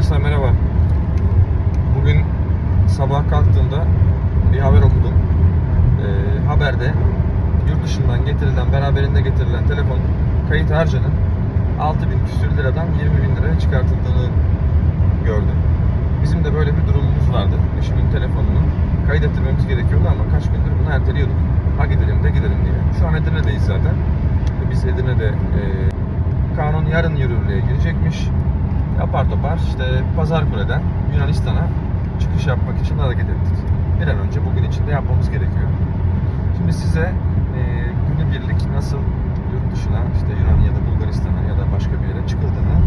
Arkadaşlar merhaba. Bugün sabah kalktığımda bir haber okudum. Ee, haberde yurt dışından getirilen, beraberinde getirilen telefon kayıt harcının 6000 küsür liradan 20 bin liraya çıkartıldığını gördüm. Bizim de böyle bir durumumuz vardı. Eşimin telefonunu kaydettirmemiz gerekiyordu ama kaç gündür bunu erteliyorduk. Ha gidelim de gidelim diye. Şu an Edirne'deyiz zaten. Biz Edirne'de e, kanun yarın yürürlüğe girecekmiş. Apar topar işte Pazarkule'den Yunanistan'a çıkış yapmak için hareket ettik. Bir an önce bugün içinde yapmamız gerekiyor. Şimdi size e, günübirlik nasıl yurt dışına işte Yunan ya da Bulgaristan'a ya da başka bir yere çıkıldığını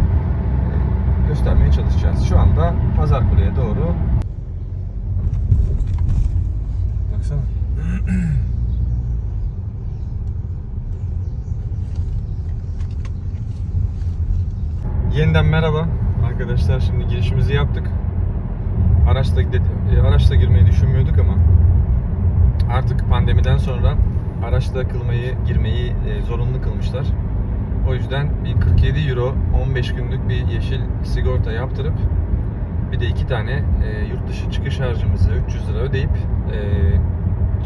e, göstermeye çalışacağız. Şu anda Pazarkule'ye doğru Baksana. Yeniden merhaba arkadaşlar. Şimdi girişimizi yaptık. Araçla e, araçla girmeyi düşünmüyorduk ama artık pandemiden sonra araçla kılmayı girmeyi e, zorunlu kılmışlar. O yüzden bir 47 euro 15 günlük bir yeşil sigorta yaptırıp bir de iki tane e, yurt dışı çıkış harcımızı 300 lira ödeyip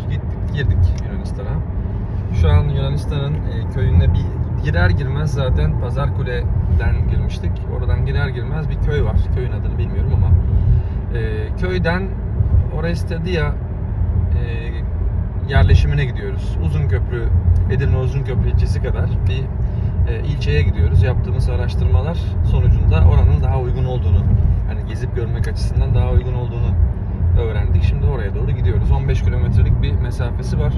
gittik girdik Yunanistan'a. Şu an Yunanistan'ın e, köyüne bir girer girmez zaten Pazarkule'den girmiştik. Oradan girer girmez bir köy var. Köyün adını bilmiyorum ama e, köyden Orestedia e, yerleşimine gidiyoruz. Uzun Köprü, Edirne Uzun Köprü ilçesi kadar bir e, ilçeye gidiyoruz. Yaptığımız araştırmalar sonucunda oranın daha uygun olduğunu, hani gezip görmek açısından daha uygun olduğunu öğrendik. Şimdi oraya doğru gidiyoruz. 15 kilometrelik bir mesafesi var.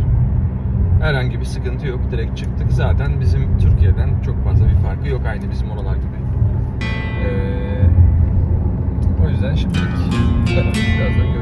Herhangi bir sıkıntı yok. Direkt çıktık. Zaten bizim Türkiye'den çok fazla bir farkı yok. Aynı bizim oralar gibi. Ee, o yüzden şimdilik bu kadar. Görüşürüz.